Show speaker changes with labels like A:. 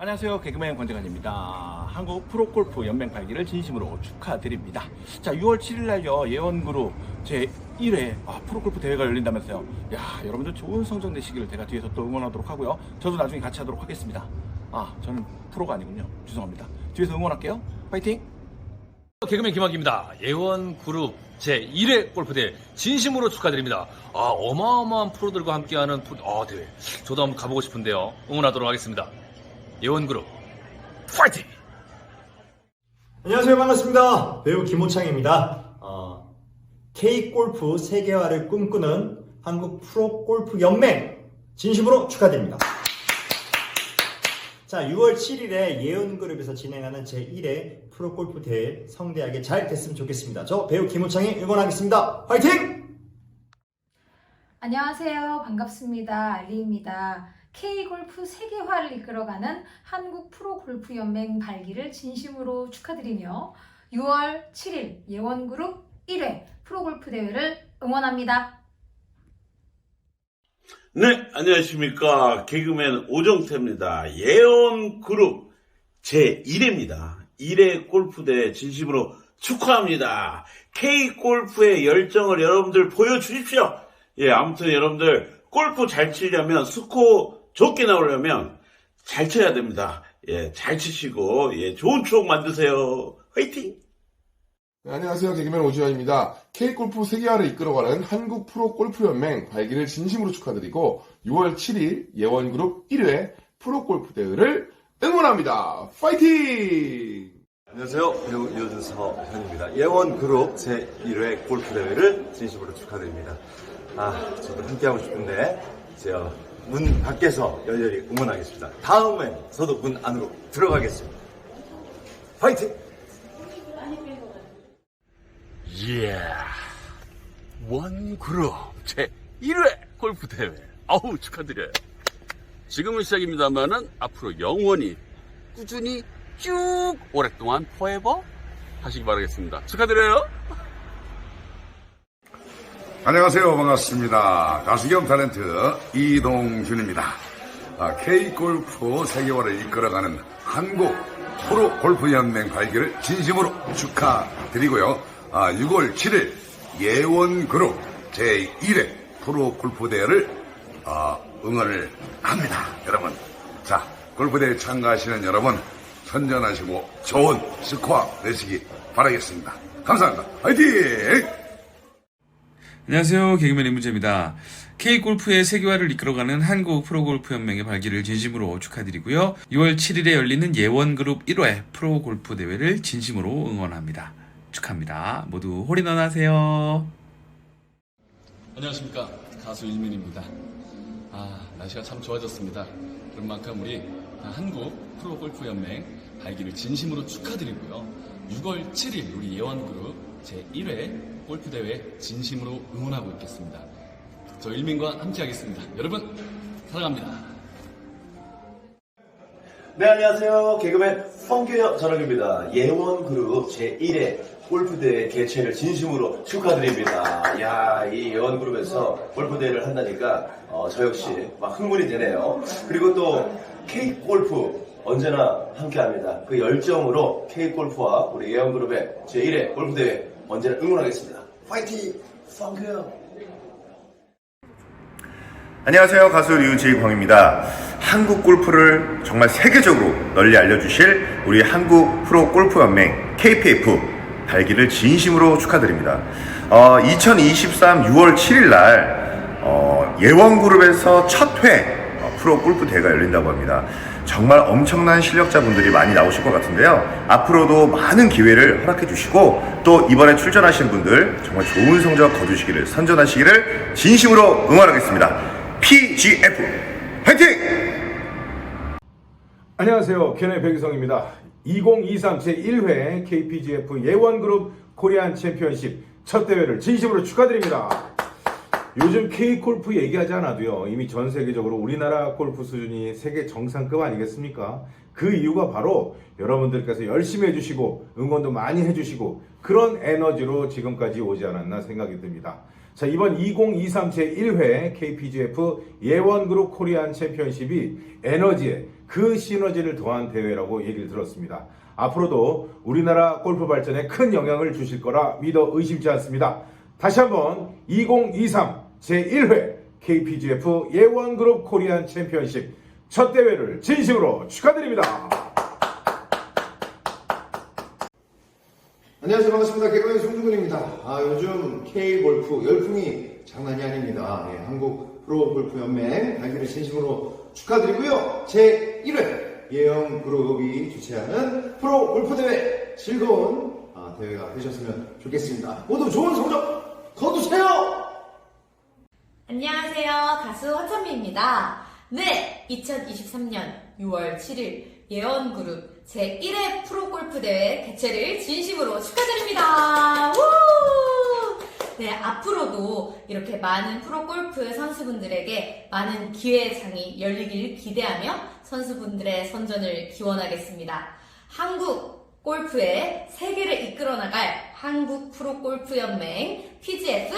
A: 안녕하세요. 개그맨 권재관입니다. 한국 프로골프 연맹 발기를 진심으로 축하드립니다. 자, 6월 7일 날요, 예원그룹 제 1회 아, 프로골프 대회가 열린다면서요. 야, 여러분들 좋은 성적 내시기를 제가 뒤에서 또 응원하도록 하고요. 저도 나중에 같이 하도록 하겠습니다. 아, 저는 프로가 아니군요. 죄송합니다. 뒤에서 응원할게요. 파이팅!
B: 개그맨 김학입니다. 예원 그룹 제 1회 골프대회 진심으로 축하드립니다. 아, 어마어마한 프로들과 함께하는 프로, 아, 대회. 저도 한번 가보고 싶은데요. 응원하도록 하겠습니다. 예원 그룹 파이팅!
C: 안녕하세요. 반갑습니다. 배우 김호창입니다. 어, K골프 세계화를 꿈꾸는 한국 프로골프 연맹 진심으로 축하드립니다. 자, 6월 7일에 예은그룹에서 진행하는 제1회 프로골프 대회 성대하게 잘 됐으면 좋겠습니다. 저 배우 김호창이 응원하겠습니다. 화이팅!
D: 안녕하세요. 반갑습니다. 알리입니다. K골프 세계화를 이끌어가는 한국 프로골프 연맹 발기를 진심으로 축하드리며 6월 7일 예원그룹 1회 프로골프 대회를 응원합니다.
E: 네, 안녕하십니까. 개그맨 오정태입니다. 예언 그룹 제1회입니다. 1회 골프대 진심으로 축하합니다. K골프의 열정을 여러분들 보여주십시오. 예, 아무튼 여러분들 골프 잘 치려면 스코어 좋게 나오려면 잘 쳐야 됩니다. 예, 잘 치시고, 예, 좋은 추억 만드세요. 화이팅!
F: 네, 안녕하세요. 개그맨 오지환입니다. K골프 세계화를 이끌어가는 한국 프로 골프 연맹 발기를 진심으로 축하드리고 6월 7일 예원그룹 1회 프로 골프 대회를 응원합니다. 파이팅!
G: 안녕하세요. 배우 이호준서 현입니다. 예원그룹 제1회 골프 대회를 진심으로 축하드립니다. 아, 저도 함께하고 싶은데, 제가 문 밖에서 열렬히 응원하겠습니다. 다음엔 저도 문 안으로 들어가겠습니다. 파이팅!
B: 예. 원그룹 제 1회 골프 대회. 아우, 축하드려요. 지금은 시작입니다만은 앞으로 영원히 꾸준히 쭉 오랫동안 포에버 하시기 바라겠습니다. 축하드려요.
H: 안녕하세요. 반갑습니다. 가수 겸 탤런트 이동준입니다. 아, K골프 세계화를 이끌어가는 한국 프로 골프 연맹 발기를 진심으로 축하드리고요. 아, 6월 7일 예원그룹 제1회 프로 골프 대회를 아, 응원을 합니다. 여러분. 자, 골프 대회 참가하시는 여러분 선전하시고 좋은 스코어 내시기 바라겠습니다. 감사합니다. 화이팅!
I: 안녕하세요. 개그맨 이문재입니다. K골프의 세계화를 이끌어가는 한국 프로골프연맹의 발기를 진심으로 축하드리고요. 6월 7일에 열리는 예원그룹 1회 프로골프 대회를 진심으로 응원합니다. 축하합니다. 모두 홀인원 하세요.
B: 안녕하십니까. 가수 일민입니다. 아, 날씨가 참 좋아졌습니다. 그런 만큼 우리 한국 프로골프연맹 발기를 진심으로 축하드리고요. 6월 7일 우리 예원그룹 제1회 골프대회 진심으로 응원하고 있겠습니다. 저 일민과 함께 하겠습니다. 여러분, 사랑합니다.
G: 네, 안녕하세요. 개그맨 성규혁 전학입니다. 예원그룹 제1회 골프대회 개최를 진심으로 축하드립니다. 야, 이 예원그룹에서 골프대회를 한다니까, 어, 저 역시 막 흥분이 되네요. 그리고 또 K골프 언제나 함께 합니다. 그 열정으로 K골프와 우리 예원그룹의 제1회 골프대회 언제나 응원하겠습니다. 파이팅! 성규혁!
J: 안녕하세요. 가수 류지광입니다. 한국 골프를 정말 세계적으로 널리 알려주실 우리 한국 프로 골프 연맹 KPF 발기를 진심으로 축하드립니다. 어, 2023 6월 7일 날 어, 예원그룹에서 첫회 어, 프로 골프 대회가 열린다고 합니다. 정말 엄청난 실력자분들이 많이 나오실 것 같은데요. 앞으로도 많은 기회를 허락해 주시고 또 이번에 출전하신 분들 정말 좋은 성적 거두시기를 선전하시기를 진심으로 응원하겠습니다. PGF 화이팅!
K: 안녕하세요. 견해 백유성입니다. 2023 제1회 KPGF 예원그룹 코리안 챔피언십 첫 대회를 진심으로 축하드립니다. 요즘 K골프 얘기하지 않아도요. 이미 전 세계적으로 우리나라 골프 수준이 세계 정상급 아니겠습니까? 그 이유가 바로 여러분들께서 열심히 해주시고 응원도 많이 해주시고 그런 에너지로 지금까지 오지 않았나 생각이 듭니다. 자, 이번 2023 제1회 KPGF 예원그룹 코리안 챔피언십이 에너지의 그 시너지를 더한 대회라고 얘기를 들었습니다. 앞으로도 우리나라 골프 발전에 큰 영향을 주실 거라 믿어 의심치 않습니다. 다시 한번 2023 제1회 KPGF 예원그룹 코리안 챔피언십 첫 대회를 진심으로 축하드립니다.
L: 안녕하세요. 반갑습니다. 개그맨 송중근입니다. 아 요즘 K골프 열풍이 장난이 아닙니다. 예, 한국 프로골프연맹 발기를 진심으로 축하드리고요. 제1회 예영그룹이 주최하는 프로골프대회 즐거운 아, 대회가 되셨으면 좋겠습니다. 모두 좋은 성적 거두세요
M: 안녕하세요. 가수 화찬미입니다. 네, 2023년 6월 7일 예원그룹 제1회 프로골프 대회 개최를 진심으로 축하드립니다. 우! 네, 앞으로도 이렇게 많은 프로골프 선수분들에게 많은 기회의 장이 열리길 기대하며 선수분들의 선전을 기원하겠습니다. 한국 골프의 세계를 이끌어 나갈 한국 프로골프 연맹 PGF